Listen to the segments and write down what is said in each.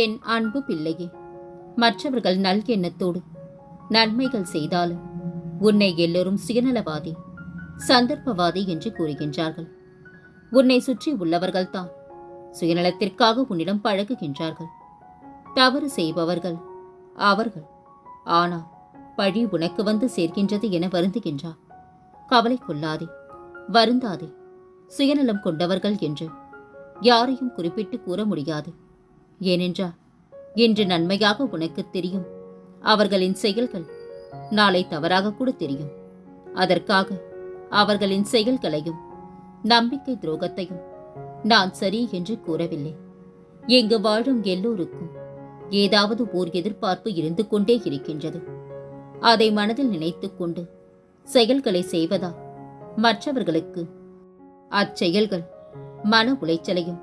என் அன்பு பிள்ளையே மற்றவர்கள் நல் எண்ணத்தோடு நன்மைகள் செய்தாலும் உன்னை எல்லோரும் சுயநலவாதி சந்தர்ப்பவாதி என்று கூறுகின்றார்கள். உன்னை சுற்றி உள்ளவர்கள்தான் சுயநலத்திற்காக உன்னிடம் பழகுகின்றார்கள். தவறு செய்பவர்கள் அவர்கள். ஆனால் பழி உனக்கு வந்து சேர்க்கின்றது என வருந்துகின்றார். கவலை கொள்ளாதே வருந்தாதே சுயநலம் கொண்டவர்கள் என்று யாரையும் குறிப்பிட்டு கூற முடியாது. ஏனென்றால் இன்று நன்மையாக உனக்கு தெரியும். அவர்களின் செயல்கள் நாளை தவறாக கூட தெரியும். அதற்காக அவர்களின் செயல்களையும் நம்பிக்கை துரோகத்தையும் நான் சரி என்று கூறவில்லை. இங்கு வாழும் எல்லோருக்கும் ஏதாவது ஓர் எதிர்பார்ப்பு இருந்து கொண்டே இருக்கின்றது. அதை மனதில் நினைத்து கொண்டு செயல்களை செய்வதா மற்றவர்களுக்கு அச்செயல்கள் மன உளைச்சலையும்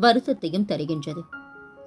வருத்தத்தையும் தருகின்றது.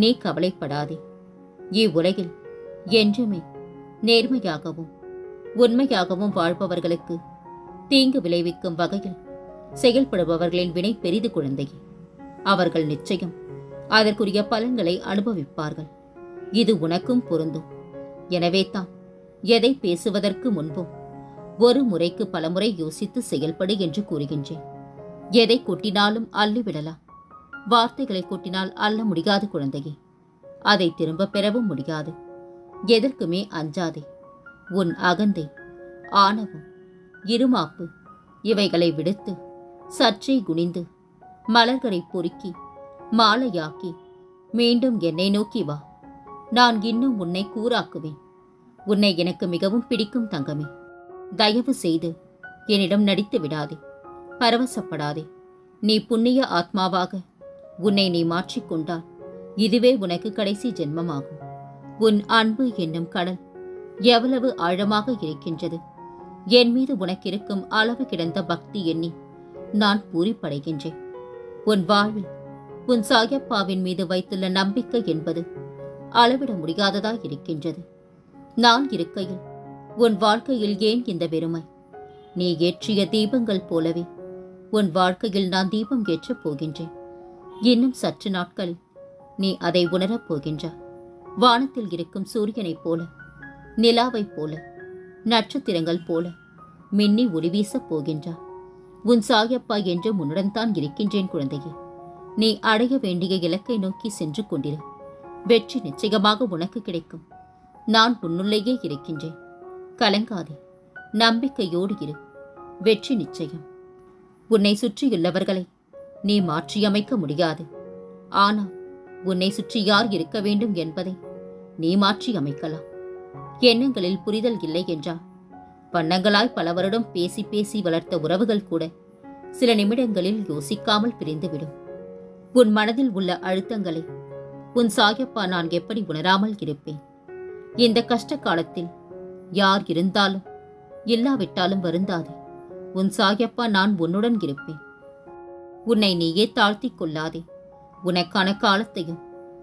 நீ கவலைப்படாதே. இவ்வுலகில் என்றுமே நேர்மையாகவும் உண்மையாகவும் வாழ்பவர்களுக்கு தீங்கு விளைவிக்கும் வகையில் செயல்படுபவர்களின் வினை பெரிது குழந்தையே. அவர்கள் நிச்சயம் அதற்குரிய பலன்களை அனுபவிப்பார்கள். இது உனக்கும் பொருந்தும். எனவே தான் எதை பேசுவதற்கு முன்பும் ஒரு முறைக்கு பலமுறை யோசித்து செயல்படு என்று கூறுகின்றேன். எதை கொட்டினாலும் அள்ளிவிடலாம். வார்த்தைகளை கூட்டினால் அல்ல முடியாது குழந்தையே. அதை திரும்ப பெறவும் முடியாது. எதற்குமே அஞ்சாதே. உன் அகந்தை ஆணவம் இருமாப்பு இவைகளை விடுத்து சற்றே குனிந்து மலர்களை பொறுக்கி மாலையாக்கி மீண்டும் என்னை நோக்கி வா. நான் இன்னும் உன்னை கூறாக்குவேன். உன்னை எனக்கு மிகவும் பிடிக்கும் தங்கமே. தயவு செய்து என்னிடம் நடித்து விடாதே. பரவசப்படாதே. நீ புண்ணிய ஆத்மாவாக உன்னை நீ மாற்றிக்கொண்டால் இதுவே உனக்கு கடைசி ஜென்மமாகும். உன் அன்பு என்னும் கடல் எவ்வளவு ஆழமாக இருக்கின்றது. என் மீது உனக்கிருக்கும் அளவு கிடந்த பக்தி எண்ணி நான் பூரிப்படைகின்றேன். உன் வாழ்வில் உன் சாயப்பாவின் மீது வைத்துள்ள நம்பிக்கை என்பது அளவிட முடியாததாய் இருக்கின்றது. நான் இருக்கையில் உன் வாழ்க்கையில் ஏன் இந்த வெறுமை? நீ ஏற்றிய தீபங்கள் போலவே உன் வாழ்க்கையில் நான் தீபம் ஏற்றப் போகின்றேன். இன்னும் சற்று நாட்கள் நீ அதை உணரப் போகின்றாய் வானத்தில் இருக்கும் சூரியனைப் போல நிலாவைப் போல நட்சத்திரங்கள் போல மின்னி ஒளி வீசப் போகின்றாய் உன் சாயப்பா என்று உன்னுடன் தான் இருக்கின்றேன் குழந்தையே. நீ அடைய வேண்டிய இலக்கை நோக்கி சென்று கொண்டிரு. வெற்றி நிச்சயமாக உனக்கு கிடைக்கும். நான் உன்னுள்ளேயே இருக்கின்றேன். கலங்காதே நம்பிக்கையோடு இரு. வெற்றி நிச்சயம். உன்னை சுற்றியுள்ளவர்களை நீ மாற்றியமைக்க முடியாது. ஆனால் உன்னை சுற்றி யார் இருக்க வேண்டும் என்பதை நீ மாற்றி அமைக்கலாம் எண்ணங்களில் புரிதல் இல்லை என்றால் வண்ணங்களாய் பல வருடம் பேசி பேசி வளர்த்த உறவுகள் கூட சில நிமிடங்களில் யோசிக்காமல் பிரிந்துவிடும். உன் மனதில் உள்ள அழுத்தங்களை உன் சாயப்பா நான் எப்படி உணராமல் இருப்பேன்? இந்த கஷ்ட காலத்தில் யார் இருந்தாலும் இல்லாவிட்டாலும் வருந்தாதே. உன் சாயப்பா நான் உன்னுடன் இருப்பேன். உன்னை நீயே தாழ்த்திக் கொள்ளாதே. உனக்கான காலத்தையும்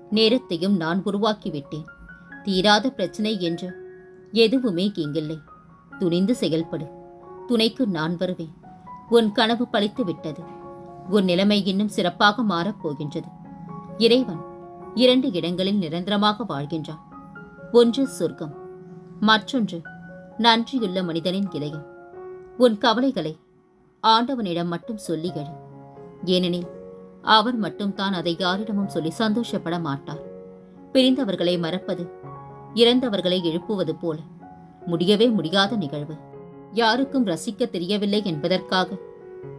நேரத்தையும் நான் உருவாக்கிவிட்டேன். தீராத பிரச்சனை என்று எதுவுமே இங்கில்லை துணிந்து செயல்படு. துணைக்கு நான் வருவேன். உன் கனவு பழித்து விட்டது உன் நிலைமை இன்னும் சிறப்பாக மாறப் போகின்றது இறைவன் இரண்டு இடங்களில் நிரந்தரமாக வாழ்கின்றான். ஒன்று சொர்க்கம் மற்றொன்று நன்றியுள்ள மனிதனின் இதயம். உன் கவலைகளை ஆண்டவனிடம் மட்டும் சொல்லி எழு. ஏனெனில் அவர் மட்டும் தான் அதை யாரிடமும் சொல்லி சந்தோஷப்பட மாட்டார். பிரிந்தவர்களை மறப்பது இறந்தவர்களை எழுப்புவது போல முடியவே முடியாத நிகழ்வு. யாருக்கும் ரசிக்க தெரியவில்லை என்பதற்காக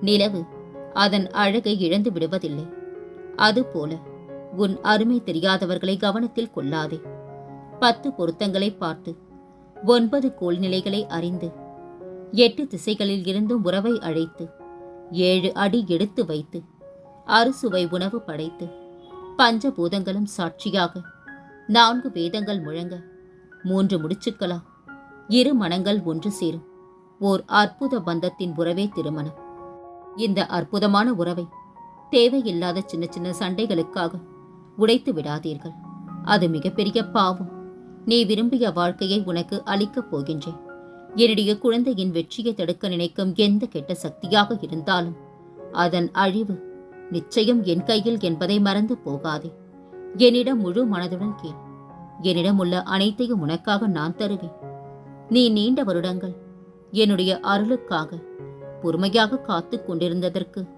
நிலவு அதன் அழகை இழந்து விடுவதில்லை. அதுபோல உன் அருமை தெரியாதவர்களை கவனத்தில் கொள்ளாதே. பத்து பொருத்தங்களை பார்த்து ஒன்பது கோள்நிலைகளை அறிந்து எட்டு திசைகளில் இருந்தும் உறவை அழைத்து ஏழு அடி எடுத்து வைத்து அறுசுவை உணவு படைத்து பஞ்சபூதங்களும் சாட்சியாக நான்கு வேதங்கள் முழங்க மூன்று முடிச்சுக்களா இரு மனங்கள் ஒன்று சேரும். ஓர் அற்புத பந்தத்தின் உறவே திருமணம். இந்த அற்புதமான உறவை தேவையில்லாத சின்ன சின்ன சண்டைகளுக்காக உடைத்து விடாதீர்கள். அது மிகப்பெரிய பாவம். நீ விரும்பிய வாழ்க்கையை உனக்கு அளிக்கப் போகின்றேன். என்னுடைய குழந்தையின் வெற்றியை தடுக்க நினைக்கும் எந்த கெட்ட சக்தியாக இருந்தாலும் அதன் அழிவு நிச்சயம் என் கையில் என்பதை மறந்து போகாதே. என்னிடம் முழு மனதுடன் கேள். என்னிடம் உள்ள அனைத்தையும் உனக்காக நான் தருவேன். நீ நீண்ட வருடங்கள் என்னுடைய அருளுக்காக பொறுமையாக காத்து கொண்டிருந்ததற்கு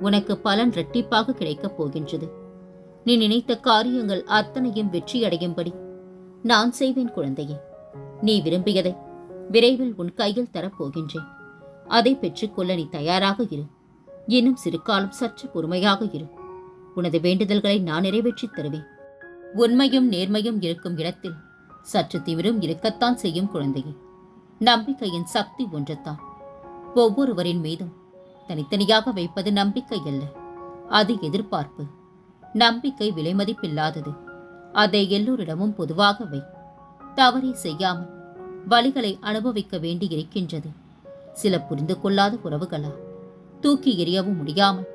உனக்கு பலன் இரட்டிப்பாக கிடைக்கப் போகின்றது. நீ நினைத்த காரியங்கள் அத்தனையும் வெற்றியடையும்படி நான் செய்வேன் குழந்தையே. நீ விரும்பியதை விரைவில் உன் கையில் தரப்போகின்றேன். அதை பெற்றுக்கொள்ள நீ தயாராக இரு. இன்னும் சிறு காலம் சற்று பொறுமையாக இரு. உனது வேண்டுதல்களை நான் நிறைவேற்றித் தருவேன். உண்மையும் நேர்மையும் இருக்கும் இடத்தில் சற்று திமிரும் இருக்கத்தான் செய்யும் குழந்தையே. நம்பிக்கையின் சக்தி ஒன்றுதான். ஒவ்வொருவரின் மீதும் தனித்தனியாக வைப்பது நம்பிக்கை அல்ல. அது எதிர்பார்ப்பு. நம்பிக்கை விலைமதிப்பில்லாதது. அதை எல்லோரிடமும் பொதுவாக வை. தவறே செய்யாமல் வலிகளை அனுபவிக்க வேண்டியிருக்கின்றது. சில புரிந்து கொள்ளாத உறவுகளா? தூக்கி எறியவும் முடியாமல்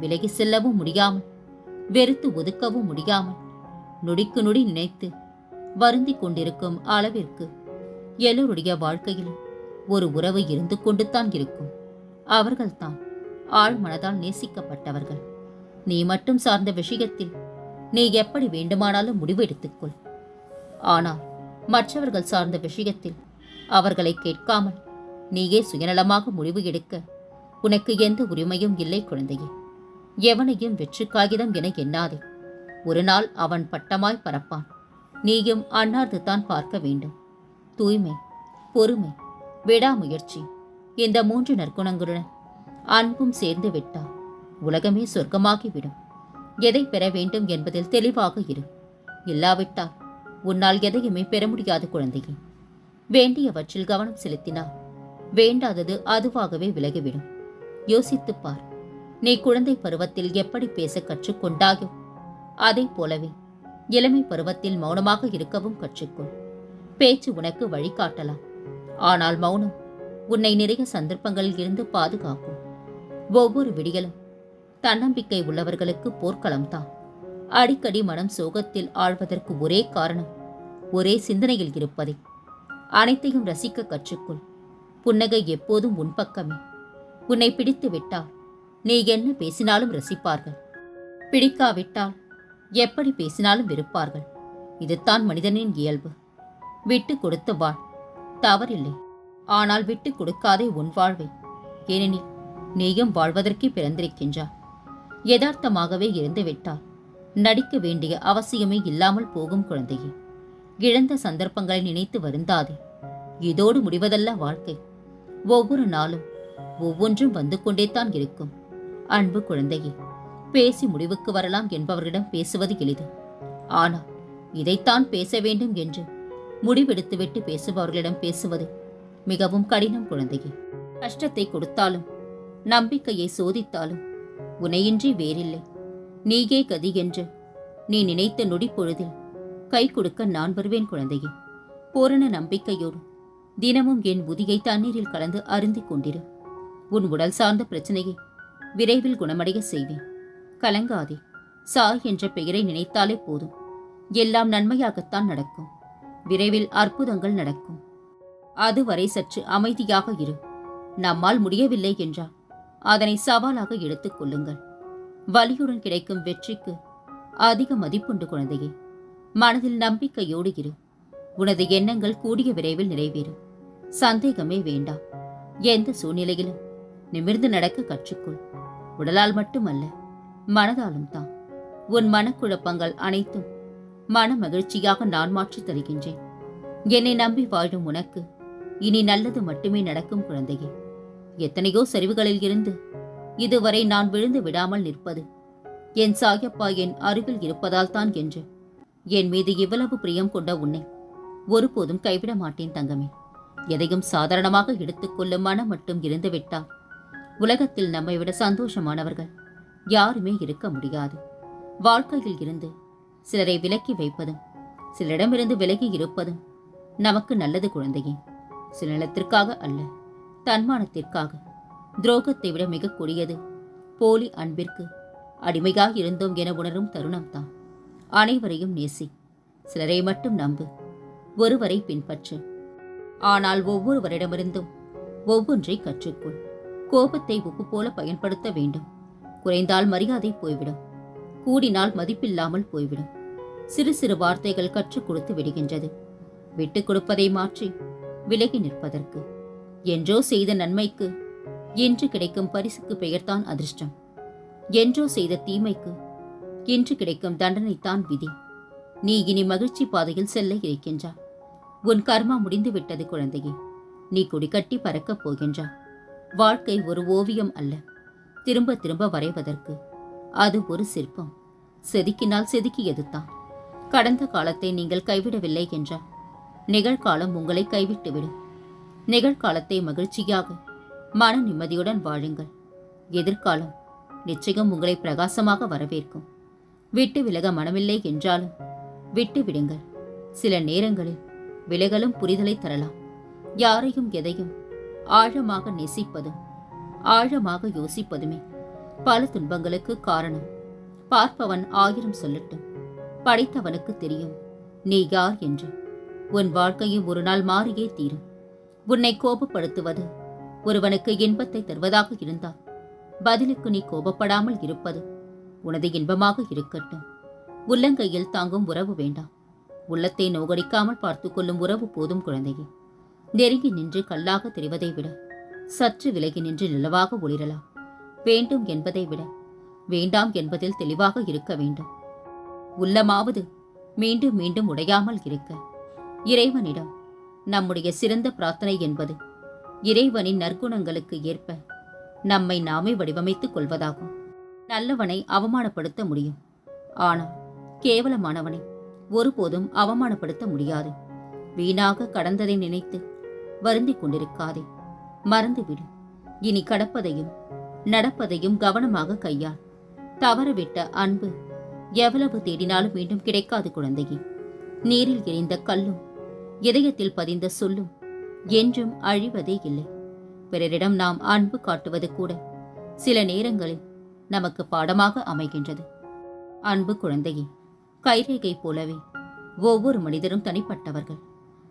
விலகி செல்லவும் முடியாமல் வெறுத்து ஒதுக்கவும் முடியாமல் நொடிக்கு நொடி நினைத்து வருந்தி கொண்டிருக்கும் அளவிற்கு எல்லோருடைய வாழ்க்கையில் ஒரு உறவு இருந்து கொண்டுதான் இருக்கும். அவர்கள்தான் ஆழ் மனதால் நேசிக்கப்பட்டவர்கள். நீ மட்டும் சார்ந்த விஷயத்தில் நீ எப்படி வேண்டுமானாலும் முடிவு எடுத்துக்கொள். ஆனால் மற்றவர்கள் சார்ந்த விஷயத்தில் அவர்களை கேட்காமல் நீயே சுயநலமாக முடிவு எடுக்க. உனக்கு எந்த உரிமையும் இல்லை குழந்தையே. எவனையும் வெற்று காகிதம் என எண்ணாதே. ஒரு நாள் அவன் பட்டமாய் பறப்பான். நீயும் அன்னார்ந்து தான் பார்க்க வேண்டும். தூய்மை பொறுமை விடாமுயற்சி இந்த மூன்று நற்குணங்களுடன் அன்பும் சேர்ந்து விட்டால் உலகமே சொர்க்கமாகிவிடும். எதை பெற வேண்டும் என்பதில் தெளிவாக இரு. இல்லாவிட்டால் உன்னால் எதையுமே பெற முடியாது குழந்தையே. வேண்டியவற்றில் கவனம் செலுத்தினால் வேண்டாதது அதுவாகவே விலகிவிடும். யோசித்துப் பார் நீ குழந்தை பருவத்தில் எப்படி பேச கற்றுக்கொண்டாயோ அதைப் போலவே இளமை பருவத்தில் மௌனமாக இருக்கவும் கற்றுக்கொள். பேச்சு உனக்கு வழிகாட்டலாம் ஆனால் மௌனம் உன்னை நிறைய சந்தர்ப்பங்களில் இருந்து பாதுகாக்கும். ஒவ்வொரு விடியலும் தன்னம்பிக்கை உள்ளவர்களுக்கு போர்க்களம்தான். அடிக்கடி மனம் சோகத்தில் ஆழ்வதற்கு ஒரே காரணம் ஒரே சிந்தனையில் இருப்பதை. அனைத்தையும் ரசிக்க கற்றுக்கொள். புன்னகை எப்போதும் உன் பக்கமே. உன்னை பிடித்து விட்டால் நீ என்ன பேசினாலும் ரசிப்பார்கள். பிடிக்காவிட்டால் எப்படி பேசினாலும் வெறுப்பார்கள். இதுதான் மனிதனின் இயல்பு. விட்டு கொடுத்து வாழ் தவறில்லை. ஆனால் விட்டு கொடுக்காதே உன் வாழ்வை. ஏனெனில் நீயும் வாழ்வதற்கே பிறந்திருக்கின்றார் யதார்த்தமாகவே இருந்து விட்டால் நடிக்க வேண்டிய அவசியமே இல்லாமல் போகும் குழந்தையே. இழந்த சந்தர்ப்பங்களை நினைத்து வருந்தாதே. இதோடு முடிவதல்ல வாழ்க்கை. ஒவ்வொரு நாளும் ஒவ்வொன்றும் வந்து கொண்டேதான் இருக்கும். அன்பு குழந்தையே பேசி முடிவுக்கு வரலாம் என்பவர்களிடம் பேசுவது எளிது. ஆனால் இதைத்தான் பேச வேண்டும் என்று முடிவெடுத்துவிட்டு பேசுபவர்களிடம் பேசுவது மிகவும் கடினம் குழந்தையே. கஷ்டத்தை கொடுத்தாலும் நம்பிக்கையை சோதித்தாலும் உனையின்றி வேறில்லை. நீயே கதி என்று நீ நினைத்த நொடிப்பொழுதில் கை கொடுக்க நான் வருவேன் குழந்தையே. பூரண நம்பிக்கையோடு தினமும் என் புதியை தண்ணீரில் கலந்து அருந்திக் கொண்டிரு. உன் உடல் சார்ந்த பிரச்சனையை விரைவில் குணமடைய செய்வேன். கலங்காதே சாய் என்ற பெயரை நினைத்தாலே போதும். எல்லாம் நன்மையாகத்தான் நடக்கும். விரைவில் அற்புதங்கள் நடக்கும். அதுவரை சற்று அமைதியாக இரு. நம்மால் முடியவில்லை என்றால் அதனை சவாலாக எடுத்துக் கொள்ளுங்கள். வலியுடன் கிடைக்கும் வெற்றிக்கு அதிக மதிப்புண்டு குழந்தையே. மனதில் நம்பிக்கையோடு இரு. உனது எண்ணங்கள் கூடிய விரைவில் நிறைவேறும். சந்தேகமே வேண்டாம் எந்த சூழ்நிலையிலும் நிமிர்ந்து நடக்க கற்றுக்கொள். உடலால் மட்டுமல்ல மனதாலும் தான். உன் மனக்குழப்பங்கள் அனைத்தும் மன மகிழ்ச்சியாக நான் மாற்றித் தருகின்றேன். என்னை நம்பி வாழும் உனக்கு இனி நல்லது மட்டுமே நடக்கும் குழந்தையே. எத்தனையோ சரிவுகளில் இருந்து இதுவரை நான் விழுந்து விடாமல் நிற்பது என் சாயப்பா என் அருகில் இருப்பதால் தான் என்று என் மீது இவ்வளவு பிரியம் கொண்ட உன்னை ஒருபோதும் கைவிட மாட்டேன் தங்கமே. எதையும் சாதாரணமாக எடுத்துக்கொள்ளும் மனம் மட்டும் இருந்துவிட்டால் உலகத்தில் நம்மை விட சந்தோஷமானவர்கள் யாருமே இருக்க முடியாது. வாழ்க்கையில் இருந்து சிலரை விலக்கி வைப்பதும் சிலரிடமிருந்து விலகி இருப்பதும் நமக்கு நல்லது குழந்தையே. சில நிலத்திற்காக அல்ல தன்மானத்திற்காக. துரோகத்தை விட மிக கொடியது போலி அன்பிற்கு அடிமையாக இருந்தோம் என உணரும் தருணம்தான். அனைவரையும் நேசி. சிலரை மட்டும் நம்பு. ஒருவரை பின்பற்று. ஆனால் ஒவ்வொருவரிடமிருந்தும் ஒவ்வொன்றை கற்றுக்கொள். கோபத்தை உப்பு போல பயன்படுத்த வேண்டும். குறைந்தால் மரியாதை போய்விடும். கூடினால் மதிப்பில்லாமல் போய்விடும். சிறு சிறு வார்த்தைகள் கற்றுக் கொடுத்து விடுகின்றது. விட்டுக் கொடுப்பதை மாற்றி விலகி நிற்பதற்கு. என்றோ செய்த நன்மைக்கு இன்று கிடைக்கும் பரிசுக்கு பெயர்தான் அதிர்ஷ்டம். என்றோ செய்த தீமைக்கு இன்று கிடைக்கும் தண்டனைத்தான் விதி. நீ இனி மகிழ்ச்சி பாதையில் செல்ல இருக்கின்றாய். உன் கர்மா முடிந்து விட்டது குழந்தையே. நீ குடிக்கட்டி பறக்கப் போகின்றாய். வாழ்க்கை ஒரு ஓவியம் அல்ல. திரும்ப திரும்ப வரைவதற்கு அது ஒரு சிற்பம். செதுக்கினால் செதுக்கியது தான். கடந்த காலத்தை நீங்கள் கைவிடவில்லை என்றால் நிகழ்காலம் உங்களை கைவிட்டுவிடும். நிகழ்காலத்தை மகிழ்ச்சியாக மன நிம்மதியுடன் வாழுங்கள். எதிர்காலம் நிச்சயம் உங்களை பிரகாசமாக வரவேற்கும். விட்டு விலக மனமில்லை என்றாலும் விட்டு விடுங்கள். சில நேரங்களில் விலகலும் புரிதலை தரலாம். யாரையும் எதையும் ஆழமாக நேசிப்பதும் ஆழமாக யோசிப்பதுமே பல துன்பங்களுக்கு காரணம். பார்ப்பவன் ஆயிரம் சொல்லட்டும் படைத்தவனுக்கு தெரியும். நீ யார் என்று உன் வாழ்க்கையும் ஒரு நாள் மாறியே தீரும். உன்னை கோபப்படுத்துவது ஒருவனுக்கு இன்பத்தை தருவதாக இருந்தால் பதிலுக்கு நீ கோபப்படாமல் இருப்பது உனது இன்பமாக இருக்கட்டும். உள்ளங்கையில் தாங்கும் உறவு வேண்டாம். உள்ளத்தை நோகடிக்காமல் பார்த்து கொள்ளும் உறவு போதும் குழந்தையே. நெருங்கி நின்று கல்லாக தெரிவதை விட சற்று விலகி நின்று நிலவாக ஒளிரலாம். வேண்டும் என்பதை விட வேண்டாம் என்பதில் தெளிவாக இருக்க வேண்டும். உள்ளமாவது மீண்டும் மீண்டும் உடையாமல் இருக்க. இறைவனிடம் நம்முடைய சிறந்த பிரார்த்தனை என்பது இறைவனின் நற்குணங்களுக்கு ஏற்ப நம்மை நாமே வடிவமைத்துக் கொள்வதாகும். நல்லவனை அவமானப்படுத்த முடியும். ஆனால் கேவலமானவனை ஒருபோதும் அவமானப்படுத்த முடியாது. வீணாக கடந்ததை நினைத்து வருந்திக் கொண்டிருக்காதே. மறந்துவிடு. இனி கடப்பதையும் நடப்பதையும் கவனமாக கையாள். தவறவிட்ட அன்பு எவ்வளவு தேடினாலும் மீண்டும் கிடைக்காது குழந்தையே. நீரில் எரிந்த கல்லும் இதயத்தில் பதிந்த சொல்லும் என்றும் அழிவதே இல்லை. பிறரிடம் நாம் அன்பு காட்டுவது கூட சில நேரங்களில் நமக்கு பாடமாக அமைகின்றது. அன்பு குழந்தையே கைரேகை போலவே ஒவ்வொரு மனிதரும் தனிப்பட்டவர்கள்.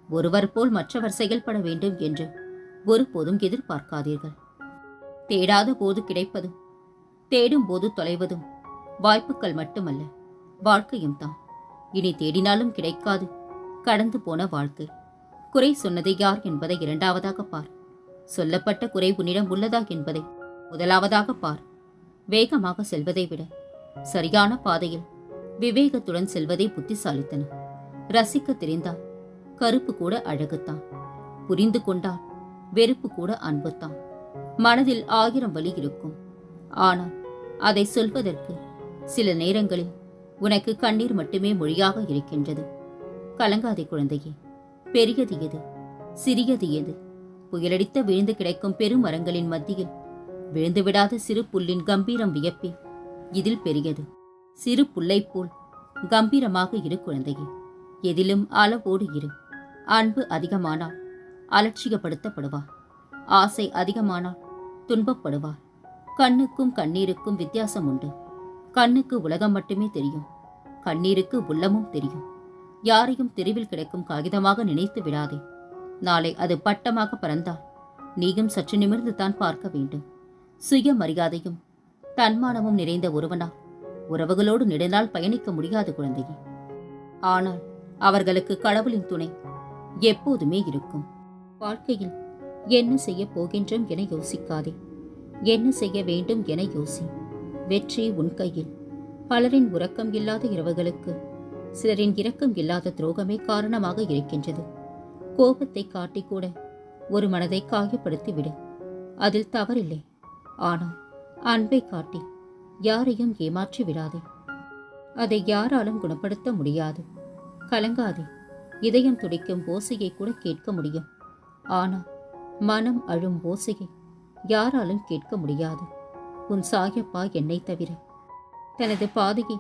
ஒருவர் போல் மற்றவர் செயல்பட வேண்டும் என்று ஒருபோதும் எதிர்பார்க்காதீர்கள். தேடாத போது கிடைப்பதும் தேடும் போது தொலைவதும் வாய்ப்புகள் மட்டுமல்ல வாழ்க்கையும் தான். இனி தேடினாலும் கிடைக்காது கடந்து போன வாழ்க்கை. குறை சொன்னது யார் என்பதை இரண்டாவதாக பார். சொல்லப்பட்ட குறை உன்னிடம் உள்ளதா என்பதை முதலாவதாக பார். வேகமாக செல்வதை விட சரியான பாதையில் விவேகத்துடன் செல்வதே புத்திசாலித்தன. ரசிக்க தெரிந்தால் கருப்பு கூட அழகுத்தான். புரிந்து கொண்டால் வெறுப்பு கூட அன்புத்தான். மனதில் ஆயிரம் வழி இருக்கும். ஆனால் அதை சொல்வதற்கு சில நேரங்களில் உனக்கு கண்ணீர் மட்டுமே மொழியாக இருக்கின்றது. கலங்காதே குழந்தையே. பெரியது எது? சிறியது எது? புயலடித்த விழுந்து கிடைக்கும் பெருமரங்களின் மத்தியில் விழுந்துவிடாத சிறு புல்லின் கம்பீரம் வியப்பே. இதில் பெரியது. சிறு புல்லை போல் கம்பீரமாக இரு குழந்தையே. எதிலும் அளவோடு இரு. அன்பு அதிகமானால் அலட்சியப்படுத்தப்படுவார் ஆசை அதிகமானால் துன்பப்படுவார் கண்ணுக்கும் கண்ணீருக்கும் வித்தியாசம் உண்டு. கண்ணுக்கு உலகம் மட்டுமே தெரியும். கண்ணீருக்கு உள்ளமும் தெரியும். யாரையும் தெருவில் கிடைக்கும் காகிதமாக நினைத்து விடாதே. நாளை அது பட்டமாக பறந்தால் நீயும் சற்று நிமிர்ந்து தான் பார்க்க வேண்டும். சுயமரியாதையும் தன்மானமும் நிறைந்த ஒருவனால் உறவுகளோடு நெடுநாள் பயணிக்க முடியாது குழந்தையே. ஆனால் அவர்களுக்கு கடவுளின் துணை எப்போதுமே இருக்கும். வாழ்க்கையில் என்ன செய்ய போகின்றோம் என யோசிக்காதே. என்ன செய்ய வேண்டும் என யோசி. வெற்றி உன் கையில். பலரின் உறக்கம் இல்லாத இரவுகளுக்கு சிலரின் இரக்கம் இல்லாத துரோகமே காரணமாக இருக்கின்றது. கோபத்தை காட்டிக்கூட கூட ஒரு மனதை காயப்படுத்திவிடு. அதில் தவறில்லை. ஆனால் அன்பை காட்டி யாரையும் ஏமாற்றி விடாதே. அதை யாராலும் குணப்படுத்த முடியாது. கலங்காதே இதயம் துடிக்கும் ஓசையை கூட கேட்க முடியும். ஆனால் மனம் அழும் ஓசையை யாராலும் கேட்க முடியாது. உன் சாயப்பா என்னை தவிர தனது பாதையை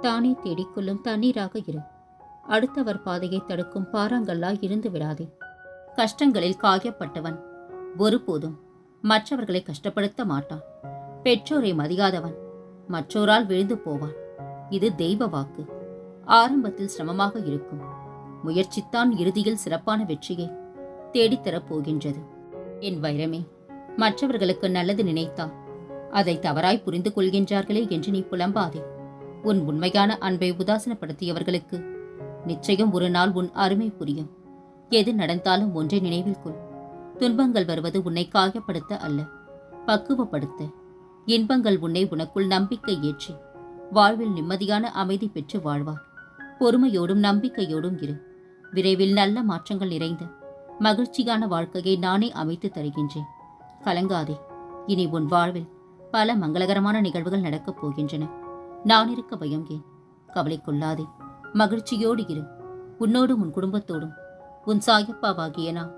தானே தேடிக்கொள்ளும் தண்ணீராக இரு. அடுத்தவர் பாதையை தடுக்கும் பாறாங்கல்லாய் இருந்து விடாதே. கஷ்டங்களில் காயப்பட்டவன் ஒருபோதும் மற்றவர்களை கஷ்டப்படுத்த மாட்டான். பெற்றோரை மதியாதவன். மற்றோரால் விழுந்து போவான். இது தெய்வ வாக்கு. ஆரம்பத்தில் சிரமமாக இருக்கும். முயற்சித்தான் இறுதியில் சிறப்பான வெற்றியை தேடித்தரப் போகின்றது. என் வைரமே மற்றவர்களுக்கு நல்லது நினைத்தால் அதை தவறாய் புரிந்து கொள்கின்றார்களே என்று நீ புலம்பாதே. உன் உண்மையான அன்பை உதாசனப்படுத்தியவர்களுக்கு நிச்சயம் ஒரு நாள் உன் அருமை புரியும். எது நடந்தாலும் ஒன்றை நினைவில் கொள். துன்பங்கள் வருவது உன்னை காயப்படுத்த அல்ல. பக்குவப்படுத்த. இன்பங்கள் உன்னை உனக்குள் நம்பிக்கை ஏற்றி. வாழ்வில் நிம்மதியான அமைதி பெற்று வாழ்வார். பொறுமையோடும் நம்பிக்கையோடும் இரு. விரைவில் நல்ல மாற்றங்கள் நிறைந்த. மகிழ்ச்சியான வாழ்க்கையை நானே அமைத்து தருகின்றேன். கலங்காதே. இனி உன் வாழ்வில் பல மங்களகரமான நிகழ்வுகள் நடக்கப் போகின்றன. நான் இருக்க பயம் ஏன்? கவலை கொள்ளாதே. மகிழ்ச்சியோடு இரு. உன்னோடும் உன் குடும்பத்தோடும். உன் சாயப்பாவாகிய நான்